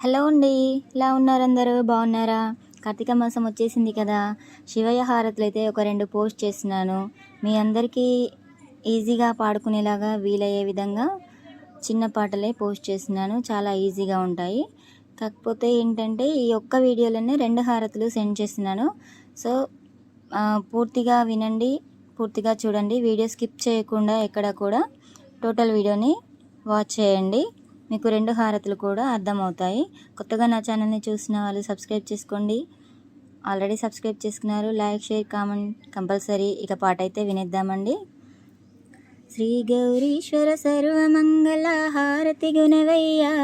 Hello అండి. ఇలా ఉన్నారు అందరూ? బాగున్నారా? కార్తీక మాసం వచ్చేసింది కదా. శివయ్య హారతులు అయితే ఒక రెండు పోస్ట్ చేస్తున్నాను. మీ అందరికీ ఈజీగా పాడుకునేలాగా వీలయ్యే విధంగా చిన్న పాటలే పోస్ట్ చేస్తున్నాను. చాలా ఈజీగా ఉంటాయి. కాకపోతే ఏంటంటే ఈ ఒక్క వీడియోలోనే రెండు హారతులు సెండ్ చేస్తున్నాను. సో పూర్తిగా వినండి పూర్తిగా చూడండి. వీడియో స్కిప్ చేయకుండా ఎక్కడ కూడా టోటల్ వీడియోని వాచ్ చేయండి. మీకు రెండు హారతులు కూడా అర్థమవుతాయి. కొత్తగా నా ఛానల్ని చూసిన వాళ్ళు సబ్స్క్రైబ్ చేసుకోండి. ఆల్రెడీ సబ్స్క్రైబ్ చేసుకున్నారు. Like share comment compulsory. ఇక పాట అయితే వినేద్దామండి. శ్రీ గౌరీశ్వర సర్వమంగళ హారతి గుణవయ్యా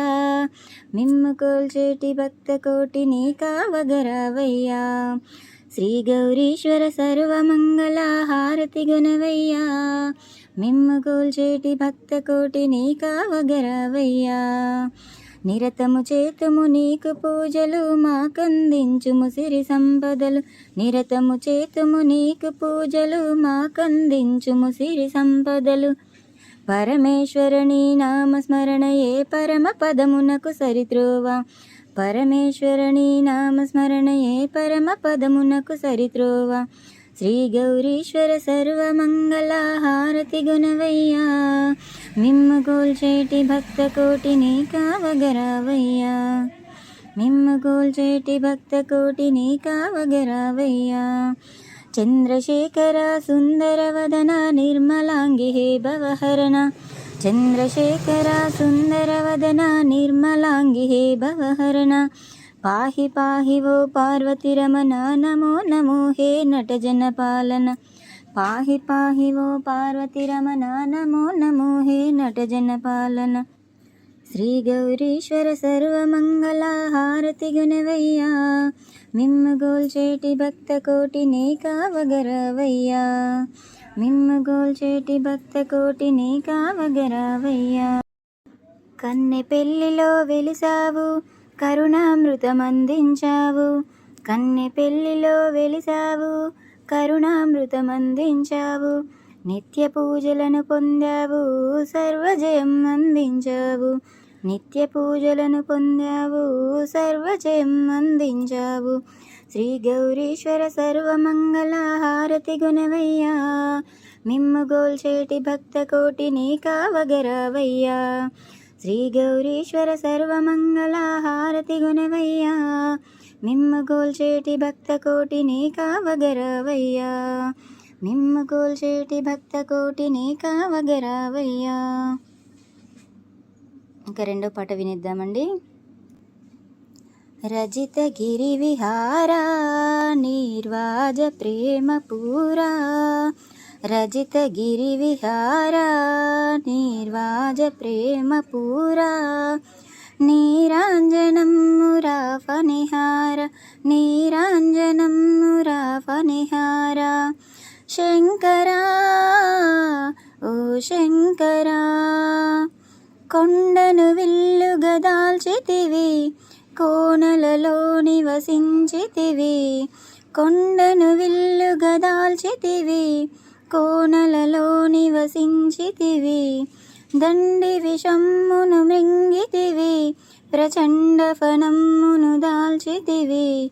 మిమ్ము కోల్చేటి భక్త కోటి నీ కావగరవయ్యా శ్రీ గౌరీశ్వర సర్వమంగళ హారతి గుణవయ్యా మిమ్ము కూల్చేటి భక్త కోటి నీ కావగరవయ్యా నిరతము చేతుము నీకు పూజలు మాకందించుము సిరి సంపదలు. నిరతము చేతుము నీకు పూజలు మాకందించుము సిరి సంపదలు. పరమేశ్వరుని నామస్మరణయే పరమ పదమునకు సరిత్రోవ. పరమేశ్వరుని నామస్మరణయే పరమ పదమునకు సరిత్రోవ. శ్రీ గౌరీశ్వర సర్వమంగళ భారతి గుణవయ్యా. మిమ్ము గోల్చేటి భక్త కోటిని కావగరావయ్యా. మిమ్ము గోల్చేటి భక్త కోటిని కావగరావయ్యా. చంద్రశేఖర సుందరవదన నిర్మలాంగి హే భవహరణ. చంద్రశేఖర సుందరవదన నిర్మలాంగి హే భవహరణ. పాహి పాహి ఓ పార్వతిరమణ నమో నమో హే నటజన పాలన. పాహి పాహి ఓ పార్వతిరమణ నమో నమో హే నటజన పాలన శ్రీ గౌరీశ్వర సర్వమంగళ హారతి గుణవయ్యా మిమ్ము గోల్చేటి భక్త కోటి నీ కావగరవయ్యా మిమ్ము గోల్చేటి భక్త కోటి నీ కావగరవయ్యా కన్నె పెళ్ళిలో వెలిసావు కరుణామృతమందించావు కన్నె పెళ్ళిలో వెలిసావు కరుణామృతమందించావు. నిత్య పూజలను పొందావు. సర్వజయం అందించావు. నిత్య పూజలను పొందావు. సర్వజయం అందించావు. శ్రీ గౌరీశ్వర సర్వమంగళ హారతి గుణవయ్యా మిమ్ము గోల్చేటి భక్త కోటి నీ శ్రీ గౌరీశ్వర సర్వమంగళ హారతి గుణవయ్యా నిమ్ము గోల్చేటి భక్త కోటి నీ కావగరవయ్యా. నిమ్ము గోల్చేటి భక్త కోటి నీ కావగరవయ్యా. ఇంకా రెండో పాట వినిద్దామండి. రజిత గిరి విహారా నిర్వాజ ప్రేమ పూరా. రజిత గిరి విహారా నిర్వాజ నీరాంజనం మురాఫనిహార నీరాంజనం మురాఫనిహార శంకరా ఓ శంకరా కొండను విల్లుగా దాల్చితివి కోనలలో నివసించితివి. కొండను విల్లుగా దాల్చితివి కోనలలో నివసించితివి. దండి విషమ్మును మృంగితివి ప్రచండ ఫనమ్మును దాల్చితివి.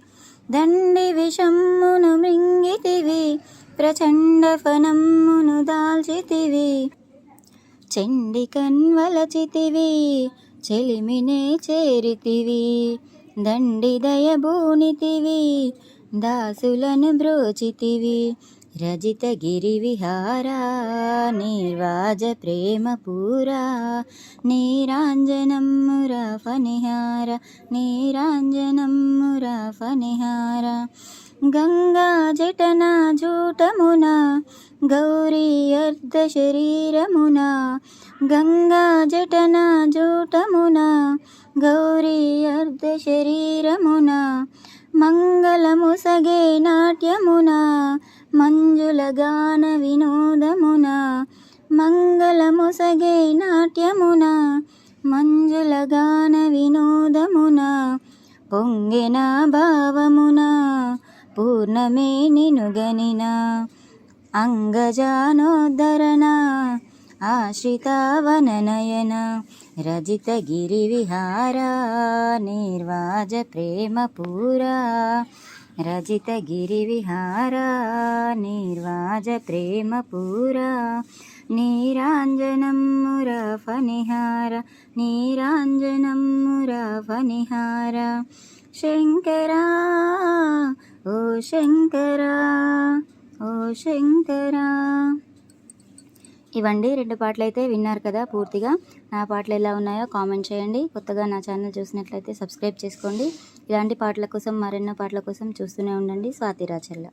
దండి విషమ్మును మృంగితివి ప్రచండ ఫనమ్మును దాల్చితివి. చెండి కన్వలచితివి చెలిమినే చేరితివి. దండి దయభూనితివి దాసులను బ్రోచితివి. రజిత గిరి విహారా నిర్వాజ ప్రేమ పూరా నీరాంజనం మురాఫనిహార నీరాంజనం మురాఫనిహార గంగా జటన జూటమున గౌరీ అర్ధ మంగళము సగే నాట్యమున మంజుల గాన వినోదమున మంగళము సగే నాట్యమున మంజుల గాన వినోదమున పొంగిన భావమున పూర్ణమే నినుగనిన అంగజానోద్ధరణ ఆశ్రితావననయన రజితగిరివిహార నిర్వాజ ప్రేమపూరా రజితగిరివిహార నిర్వాజ ప్రేమపూరా నీరాంజనం మురఫనిహార నీరాంజనం మురఫనిహార శంకరా ఓ శంకరా ఓ శంకరా ఇవండి రెండు పాటలు అయితే విన్నారు కదా పూర్తిగా. నా పాటలు ఎలా ఉన్నాయో కామెంట్ చేయండి. కొత్తగా నా ఛానల్ చూసినట్లయితే సబ్స్క్రైబ్ చేసుకోండి. ఇలాంటి పాటల కోసం మరెన్నో పాటల కోసం చూస్తూనే ఉండండి. స్వాతిరాచల్ల